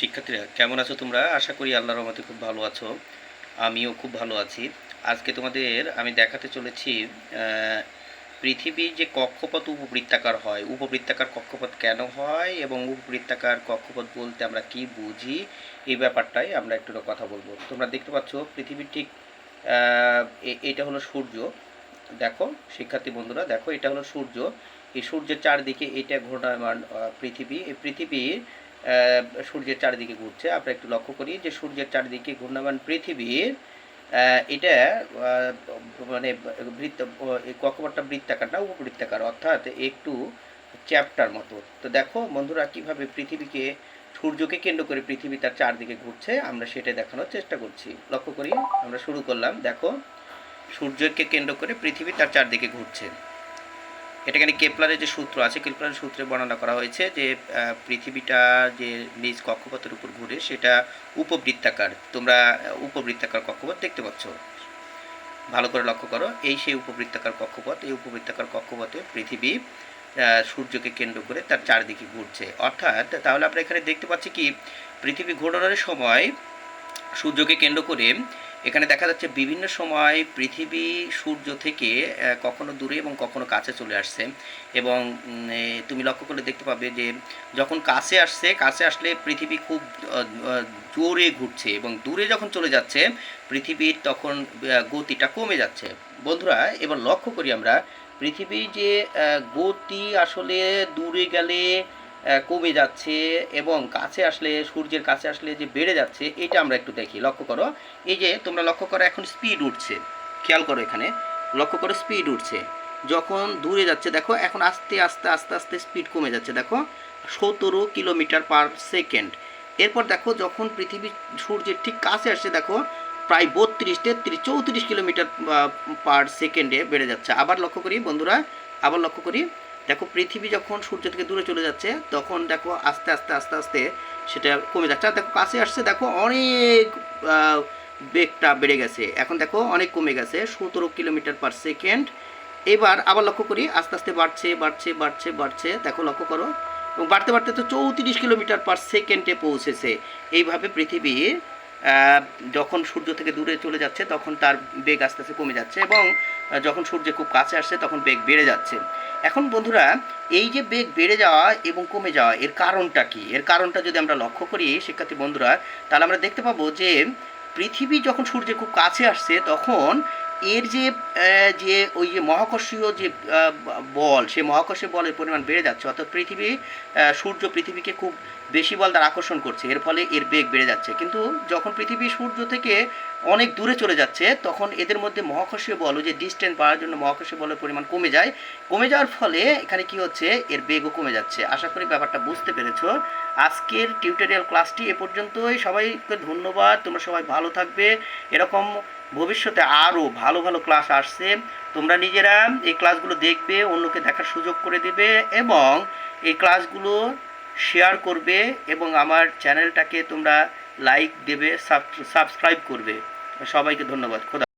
শিক্ষার্থীরা, কেমন আছো তোমরা? আশা করি আল্লাহর রহমতে খুব ভালো আছো। আমিও খুব ভালো আছি। আজকে তোমাদের আমি দেখাতে চলেছি পৃথিবীর যে কক্ষপথ উপবৃত্তাকার হয়, উপবৃত্তাকার কক্ষপথ কেন হয় এবং উপবৃত্তাকার কক্ষপথ বলতে আমরা কি বুঝি, এই ব্যাপারটাই আমরা একটু কথা বলব। তোমরা দেখতে পাচ্ছ পৃথিবীর ঠিক এটা হলো সূর্য। দেখো, শিক্ষার্থী বন্ধুরা, দেখো, এটা হলো সূর্য। এই সূর্যের চারদিকে এটা ঘূর্ণায়মান পৃথিবী। এই পৃথিবীর সূর্যের চারিদিকে ঘুরছে। আমরা একটু লক্ষ্য করি যে সূর্যের চারিদিকে ঘূর্ণায়মান পৃথিবীর এটা মানে বৃত্ত কক্ষপথটা বৃত্তাকার না, উপবৃত্তাকার, অর্থাৎ একটু চ্যাপ্টার মতো। তো দেখো বন্ধুরা, কীভাবে পৃথিবীকে, সূর্যকে কেন্দ্র করে পৃথিবী তার চারদিকে ঘুরছে, আমরা সেটা দেখানোর চেষ্টা করছি। লক্ষ্য করি, আমরা শুরু করলাম। দেখো, সূর্যকে কেন্দ্র করে পৃথিবী তার চারদিকে ঘুরছে। এটা এখানে কেপলারের যে সূত্র আছে, কেপলারের সূত্রে বর্ণনা করা হয়েছে যে পৃথিবীটা যে নিজ কক্ষপথের উপর ঘুরে সেটা উপবৃত্তাকার, তোমরা উপবৃত্তাকার কক্ষপথ দেখতে পাচ্ছ। ভালো করে লক্ষ্য করো, এই সেই উপবৃত্তাকার কক্ষপথ, এই উপবৃত্তাকার কক্ষপথে পৃথিবী সূর্যকে কেন্দ্র করে তার চারদিকে ঘুরছে। অর্থাৎ তাহলে আমরা এখানে দেখতে পাচ্ছি কি, পৃথিবী ঘোরানোর সময় সূর্যকে কেন্দ্র করে এখানে দেখা যাচ্ছে বিভিন্ন সময় পৃথিবী সূর্য থেকে কখনো দূরে এবং কখনো কাছে চলে আসছে। এবং তুমি লক্ষ্য করলে দেখতে পাবে যে, যখন কাছে আসছে, কাছে আসলে পৃথিবী খুব জোরে ঘুরছে এবং দূরে যখন চলে যাচ্ছে, পৃথিবীর তখন গতিটা কমে যাচ্ছে। বন্ধুরা, এবার লক্ষ্য করি আমরা, পৃথিবীর যে গতি আসলে দূরে গেলে কমে যাচ্ছে এবং কাছে আসলে, সূর্যের কাছে আসলে যে বেড়ে যাচ্ছে, এটা আমরা একটু দেখি। লক্ষ্য করো, এই যে তোমরা লক্ষ্য করো, এখন স্পিড উঠছে। খেয়াল করো এখানে, লক্ষ্য করো স্পিড উঠছে। যখন দূরে যাচ্ছে, দেখো, এখন আস্তে আস্তে আস্তে আস্তে স্পিড কমে যাচ্ছে। দেখো, সতেরো কিলোমিটার পার সেকেন্ড। এরপর দেখো, যখন পৃথিবী সূর্যের ঠিক কাছে আসছে, দেখো, প্রায় বত্রিশ, তেত্রিশ, চৌত্রিশ কিলোমিটার পার সেকেন্ডে বেড়ে যাচ্ছে। আবার লক্ষ্য করি, বন্ধুরা, আবার লক্ষ্য করি। দেখো, পৃথিবী যখন সূর্য থেকে দূরে চলে যাচ্ছে, তখন দেখো আস্তে আস্তে আস্তে আস্তে সেটা কমে যাচ্ছে। আর দেখো, কাছে আসছে, দেখো অনেক বেগটা বেড়ে গেছে। এখন দেখো অনেক কমে গেছে, সতেরো কিলোমিটার পার সেকেন্ড এবার আবার লক্ষ্য করি, আস্তে আস্তে বাড়ছে বাড়ছে বাড়ছে বাড়ছে। দেখো, লক্ষ্য করো। এবং বাড়তে বাড়তে তো চৌত্রিশ কিলোমিটার পার সেকেন্ডে পৌঁছেছে। এইভাবে পৃথিবীর যখন সূর্য থেকে দূরে চলে যাচ্ছে, তখন তার বেগ আস্তে আস্তে কমে যাচ্ছে এবং যখন সূর্য খুব কাছে আসছে, তখন বেগ বেড়ে যাচ্ছে। এখন বন্ধুরা, এই যে বেগ বেড়ে যাওয়া এবং কমে যাওয়া, এর কারণটা কি? এর কারণটা যদি আমরা লক্ষ্য করি, শিক্ষার্থী বন্ধুরা, তাহলে আমরা দেখতে পাবো যে, পৃথিবী যখন সূর্যের খুব কাছে আসছে, তখন এর যে যে ওই যে মহাকর্ষীয় যে বল, সেই মহাকর্ষীয় বলের পরিমাণ বেড়ে যাচ্ছে, অর্থাৎ পৃথিবী সূর্য পৃথিবীকে খুব বেশি বল দ্বারা আকর্ষণ করছে, এর ফলে এর বেগ বেড়ে যাচ্ছে। কিন্তু যখন পৃথিবী সূর্য থেকে অনেক দূরে চলে যাচ্ছে, তখন এদের মধ্যে মহাকর্ষীয় বল, ওই যে ডিস্টেন্স বাড়ার জন্য মহাকর্ষীয় বলের পরিমাণ কমে যায়। কমে যাওয়ার ফলে এখানে কি হচ্ছে? এর বেগও কমে যাচ্ছে। আশা করি ব্যাপারটা বুঝতে পেরেছ। আজকের টিউটোরিয়াল ক্লাসটি এ পর্যন্তই। সবাইকে ধন্যবাদ। তোমরা সবাই ভালো থাকবে। এরকম ভবিষ্যতে আরও ভালো ভালো ক্লাস আসছে। তোমরা নিজেরা এই ক্লাসগুলো দেখবে, অন্যকে দেখার সুযোগ করে দেবে এবং এই ক্লাসগুলো শেয়ার করবে এবং আমার চ্যানেলটাকে তোমরা লাইক দেবে সাবস্ক্রাইব করবে। সবাইকে ধন্যবাদ। খোদা